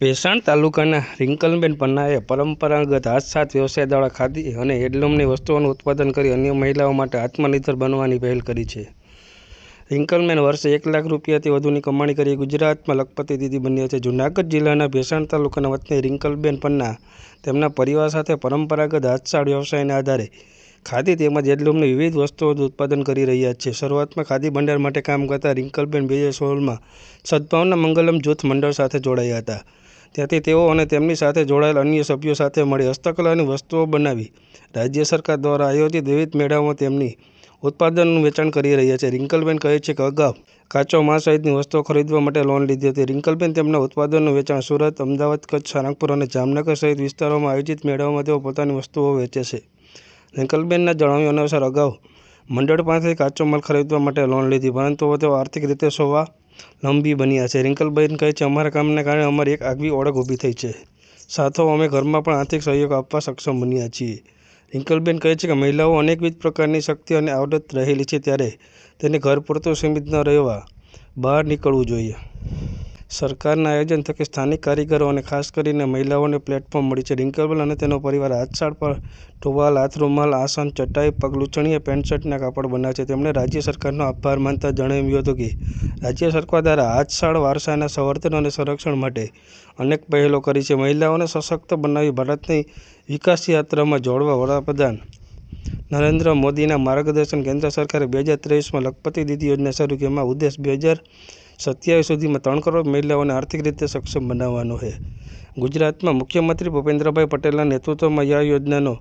ભેસાણ તાલુકાના રિંકલબેન પન્નાએ પરંપરાગત હાથસાથ વ્યવસાય દ્વારા ખાદી અને હેન્ડલૂમની વસ્તુઓનું ઉત્પાદન કરી અન્ય મહિલાઓ માટે આત્મનિર્ભર બનવાની પહેલ કરી છે. રિંકલબેન વર્ષે એક લાખ રૂપિયાથી વધુની કમાણી કરી ગુજરાતમાં લખપતિ દીદી બન્યા છે. જૂનાગઢ જિલ્લાના ભેસાણ તાલુકાના વતની રિંકલબેન પન્ના તેમના પરિવાર સાથે પરંપરાગત હાથસાળ વ્યવસાયના આધારે ખાદી તેમજ હેન્ડલૂમની વિવિધ વસ્તુઓનું ઉત્પાદન કરી રહ્યા છે. શરૂઆતમાં ખાદી ભંડાર માટે કામ કરતા રિંકલબેન બે હજાર સોળમાં સદભાવના મંગલમ જૂથ મંડળ સાથે જોડાયા હતા. ત્યાંથી તેઓ અને તેમની સાથે જોડાયેલ અન્ય સભ્યો સાથે મળી હસ્તકલાની વસ્તુઓ બનાવી. રાજ્ય સરકાર દ્વારા આયોજિત વિવિધ મેળાઓમાં તેમની ઉત્પાદનનું વેચાણ કરી રહ્યા છે. રિંકલબેન કહે છે કે અગાઉ કાચો માલ સહિતની વસ્તુઓ ખરીદવા માટે લોન લીધી હતી. રિંકલબેન તેમના ઉત્પાદનનું વેચાણ સુરત, અમદાવાદ, કચ્છ, સારંગપુર અને જામનગર સહિત વિસ્તારોમાં આયોજિત મેળાઓમાં તેઓ પોતાની વસ્તુઓ વેચે છે. રિંકલબેનના જણાવ્યા અનુસાર અગાઉ મંડળ પાસેથી કાચો માલ ખરીદવા માટે લોન લીધી, પરંતુ તેઓ આર્થિક રીતે સ્વાવલંબી બન્યા છે. રિંકલબેન કહે છે, અમારા કામને કારણે અમારી એક આગવી ઓળખ ઊભી થઈ છે. સાથો અમે ઘરમાં પણ આર્થિક સહયોગ આપવા સક્ષમ બન્યા છીએ. રિંકલબેન કહે છે કે, મહિલાઓ અનેકવિધ પ્રકારની શક્તિ અને આવડત રહેલી છે ત્યારે તેને ઘર પૂરતું સીમિત ન રહેવા બહાર નીકળવું જોઈએ. સરકારના આયોજન થકી સ્થાનિક કારીગરો અને ખાસ કરીને મહિલાઓને પ્લેટફોર્મ મળી છે. રિન્કેબલ અને તેનો પરિવાર હાથશાળ પર ટુવાલ, હાથરૂમાલ, આસન, ચટાઈ પગલૂંછણીયા પેન્ટ શર્ટના કાપડ બનાવે છે. તેમણે રાજ્ય સરકારનો આભાર માનતા જણાવ્યું હતું કે, રાજ્ય સરકાર દ્વારા હાથશાળ વારસાના સંવર્ધન અને સંરક્ષણ માટે અનેક પહેલો કરી છે. મહિલાઓને સશક્ત બનાવી ભારતની વિકાસ યાત્રામાં જોડવા વડાપ્રધાન નરેન્દ્ર મોદીના માર્ગદર્શન કેન્દ્ર સરકારે બે હજાર ત્રેવીસમાં લખપતિ દીદી યોજના શરૂ કરી. એમાં ઉદ્દેશ બે હજાર સત્યાવીસ સુધીમાં ત્રણ કરોડ મહિલાઓને આર્થિક રીતે સક્ષમ બનાવવાનો છે. ગુજરાતમાં મુખ્યમંત્રી ભૂપેન્દ્રભાઈ પટેલના નેતૃત્વમાં આ યોજનાનો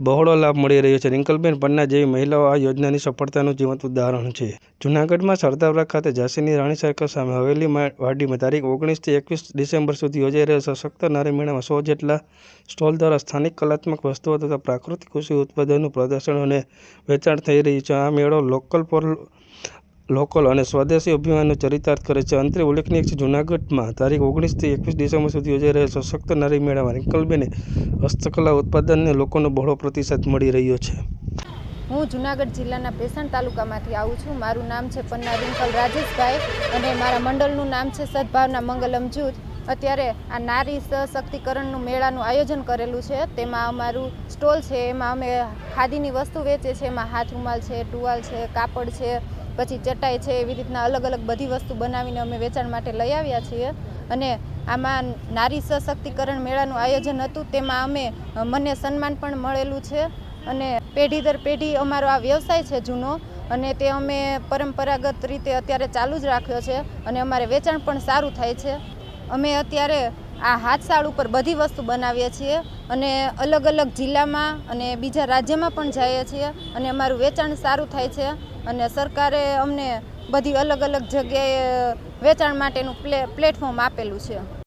બહોળો લાભ મળી રહ્યો છે. રિંકલબેન પન્ના જેવી મહિલાઓ આ યોજનાની સફળતાનું જીવંત ઉદાહરણ છે. જૂનાગઢમાં સરદારબાગ ખાતે ઝાંસીની રાણી સર્કલ સામે હવેલી વાડીમાં તારીખ ઓગણીસથી એકવીસ ડિસેમ્બર સુધી યોજાઈ રહેલ સશક્ત નારી મેળામાં સો જેટલા સ્ટોલ દ્વારા સ્થાનિક કલાત્મક વસ્તુઓ તથા પ્રાકૃતિક કૃષિ ઉત્પાદનનું પ્રદર્શન અને વેચાણ થઈ રહ્યું છે. આ મેળો લોકલ ફોર લોકલ અને સ્વદેશી અભિયાનનો ચરિતાર્થ કરે છે. અંતરે ઉલ્લેખનીય છે જૂનાગઢમાં તારીખ ઓગણીસથી એકવીસ ડિસેમ્બર સુધી યોજાઈ રહેલ સશક્ત નારી મેળામાં રિંકલબેને હસ્તકલા ઉત્પાદનને લોકોનો બહોળો પ્રતિસાદ મળી રહ્યો છે. હું જુનાગઢ જિલ્લાના પેસણ તાલુકામાંથી આવું છું. મારું નામ છે પન્ના રિંકલ રાજેશભાઈ અને મારા મંડળનું નામ છે સદભાવના મંગલમ જૂથ. અત્યારે આ નારી સશક્તિકરણનું મેળાનું આયોજન કરેલું છે. તેમાં અમારું સ્ટોલ છે. એમાં અમે ખાદીની વસ્તુ વેચીએ છીએ એમાં હાથ રૂમાલ છે, ટુવાલ છે, કાપડ છે પછી ચટાઈ છે એવી રીતના અલગ અલગ બધી વસ્તુ બનાવીને અમે વેચાણ માટે લઈ આવ્યા છીએ. અને આમાં નારી સશક્તિકરણ મેળાનું આયોજન હતું, તેમાં અમે મને સન્માન પણ મળેલું છે. અને પેઢી દર પેઢી અમારો આ વ્યવસાય છે જૂનો અને તે અમે પરંપરાગત રીતે અત્યારે ચાલુ જ રાખ્યો છે અને અમારે વેચાણ પણ સારું થાય છે. અમે અત્યારે આ હાથસાળ ઉપર બધી વસ્તુ બનાવીએ છીએ અને અલગ અલગ જિલ્લામાં અને બીજા રાજ્યમાં પણ જઈએ છીએ અને અમારું વેચાણ સારું થાય છે. અને સરકારે અમને બધી અલગ અલગ જગ્યાએ વેચાણ માટેનું પ્લે પ્લેટફોર્મ આપેલું છે.